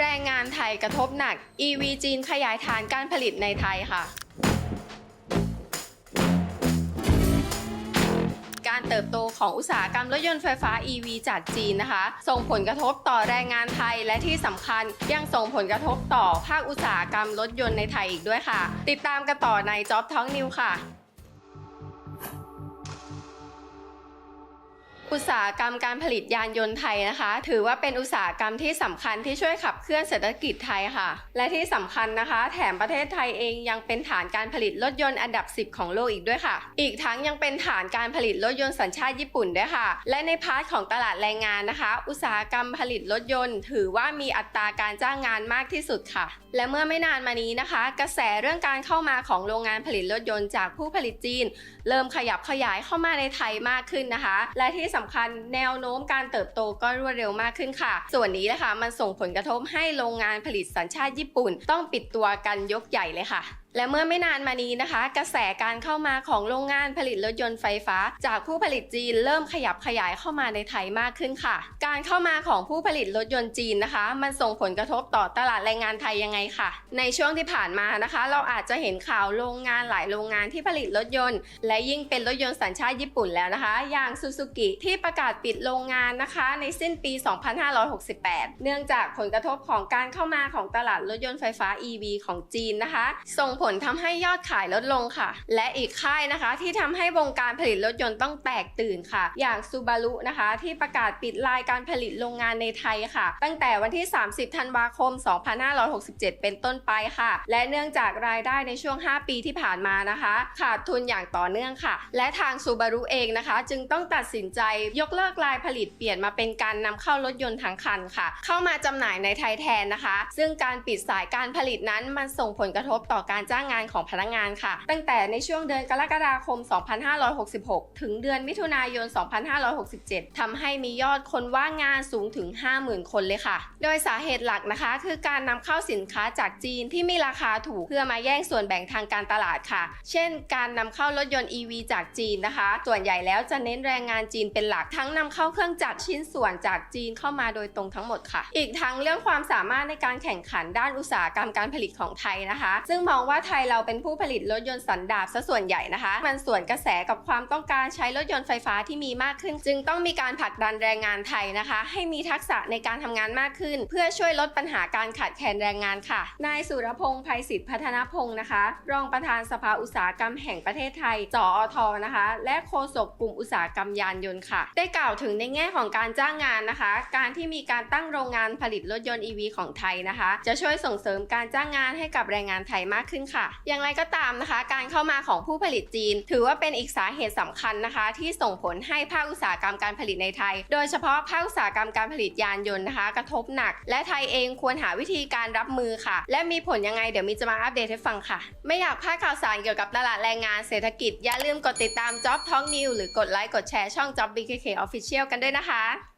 แรงงานไทยกระทบหนัก EV จีนขยายฐานการผลิตในไทยค่ะ การเติบโตของอุตสาหกรรมรถยนต์ไฟฟ้า EV จากจีนนะคะ ส่งผลกระทบต่อแรงงานไทยและที่สำคัญยังส่งผลกระทบต่อภาคอุตสาหกรรมรถยนต์ในไทยอีกด้วยค่ะ ติดตามกันต่อใน Job Talk New ค่ะ อุตสาหกรรมการผลิตยานยนต์ไทยนะคะ ถือว่าเป็นอุตสาหกรรมที่สำคัญที่ช่วยขับเคลื่อนเศรษฐกิจไทยค่ะ และที่สำคัญนะคะ แถมประเทศไทยเองยังเป็นฐานการผลิตรถยนต์อันดับ 10 ของโลกอีกด้วยค่ะ อีกทั้งยังเป็นฐานการผลิตรถยนต์สัญชาติญี่ปุ่นด้วยค่ะ และในพาร์ทของตลาดแรงงานนะคะ อุตสาหกรรมผลิตรถยนต์ ถือว่ามีอัตราการจ้างงานมากที่สุดค่ะ และเมื่อไม่นานมานี้นะคะ กระแสเรื่องการเข้ามาของโรงงานผลิตรถยนต์จากผู้ผลิตจีน เริ่มขยับขยายเข้ามาในไทยมากขึ้นนะคะ และที่สาคัญแนวโน้มการเติบโตก็รวดเร็วมากขึ้นค่ะ ส่วนนี้นะคะมันส่งผลกระทบให้โรงงานผลิตสัญชาติญี่ปุ่น ต้องปิดตัวกันยกใหญ่เลยค่ะ และเมื่อไม่นานมานี้นะคะ กระแสการเข้ามาของโรงงานผลิตรถยนต์ไฟฟ้า จากผู้ผลิตจีนเริ่มขยับขยายเข้ามาในไทยมากขึ้นค่ะ การเข้ามาของผู้ผลิตรถยนต์จีนนะคะ มันส่งผลกระทบต่อตลาดแรงงานไทยยังไงค่ะ ในช่วงที่ผ่านมานะคะ เราอาจจะเห็นข่าวโรงงานหลายโรงงานที่ผลิตรถยนต์ และยิ่งเป็นรถยนต์สัญชาติญี่ปุ่นแล้วนะคะ อย่างซูซูกิที่ประกาศปิดโรงงานนะคะ ในสิ้นปี 2568 เนื่องจากผลกระทบของการเข้ามาของตลาดรถยนต์ไฟฟ้า EV ของจีนนะคะ ส่งผลทำให้ยอดขายลดลงค่ะ และอีกค่ายนะคะ ที่ทำให้วงการผลิตรถยนต์ต้องแตกตื่นค่ะ อย่างซูบารุนะคะ ที่ประกาศปิดรายการผลิตโรงงานในไทยค่ะ ตั้งแต่วันที่ 30 ธันวาคม 2567 เป็นต้นไปค่ะ และเนื่องจากรายได้ในช่วง 5 ปีที่ผ่านมานะคะ ขาดทุนอย่างต่อเนื่องค่ะ และทางซูบารุเองนะคะ จึงต้องตัดสินใจยกเลิกรายผลิตเปลี่ยนมาเป็นการนำเข้ารถยนต์ทั้งคันค่ะ เข้ามาจำหน่ายในไทยแทนนะคะ ซึ่งการปิดสายการผลิตนั้นมันส่งผลกระทบต่อการจางงานของพนักงานค่ะ ตั้งแต่ในช่วงเดือนกรกฎาคม 2566 ถึงเดือนมิถุนายน 2567ทำให้มียอดคนว่างงานสูงถึง 50,000 คนเลยค่ะ โดยสาเหตุหลักนะคะ คือการนำเข้าสินค้าจากจีนที่มีราคาถูกเพื่อมาแย่งส่วนแบ่งทางการตลาดค่ะ เช่น การนำเข้ารถยนต์ EV จากจีนนะคะ ส่วนใหญ่แล้วจะเน้นแรงงานจีนเป็นหลัก ทั้งนำเข้าเครื่องจักรชิ้นส่วนจากจีนเข้ามาโดยตรงทั้งหมดค่ะ อีกทั้งเรื่องความสามารถในการแข่งขันด้านอุตสาหกรรมการผลิตของไทยนะคะ ซึ่งมองว่าไทยเราเป็นผู้ผลิตรถยนต์สันดาปซะส่วนใหญ่นะคะ มันส่วนกระแสกับความต้องการใช้รถยนต์ไฟฟ้าที่มีมากขึ้น จึงต้องมีการผลักดันแรงงานไทยนะคะ ให้มีทักษะในการทำงานมากขึ้น เพื่อช่วยลดปัญหาการขาดแคลนแรงงานค่ะนายสุรพงษ์ภัยศิษฐ์พัฒนพงศ์นะคะ รองประธานสภาอุตสาหกรรมแห่งประเทศไทยจออทนะคะ และโฆษกกลุ่มอุตสาหกรรมยานยนต์ค่ะ ได้กล่าวถึงในแง่ของการจ้างงานนะคะ การที่มีการตั้งโรงงานผลิตรถยนต์ EV ของไทยนะคะ จะช่วยส่งเสริมการจ้างงานให้กับแรงงานไทยมากขึ้นค่ะ อย่างไรก็ตามนะคะ การเข้ามาของผู้ผลิตจีน ถือว่าเป็นอีกสาเหตุสำคัญนะคะ ที่ส่งผลให้ภาคอุตสาหกรรมการผลิตในไทย โดยเฉพาะภาคอุตสาหกรรมการผลิตยานยนต์นะคะ กระทบหนัก และไทยเองควรหาวิธีการรับมือค่ะ และมีผลยังไงเดี๋ยวมีจะมาอัปเดตให้ฟังค่ะ ไม่อยากพลาดข่าวสารเกี่ยวกับตลาดแรงงานเศรษฐกิจอย่าลืมกดติดตาม Job Talk New หรือกดไลค์กดแชร์ช่อง Job BKK Official กันด้วยนะคะ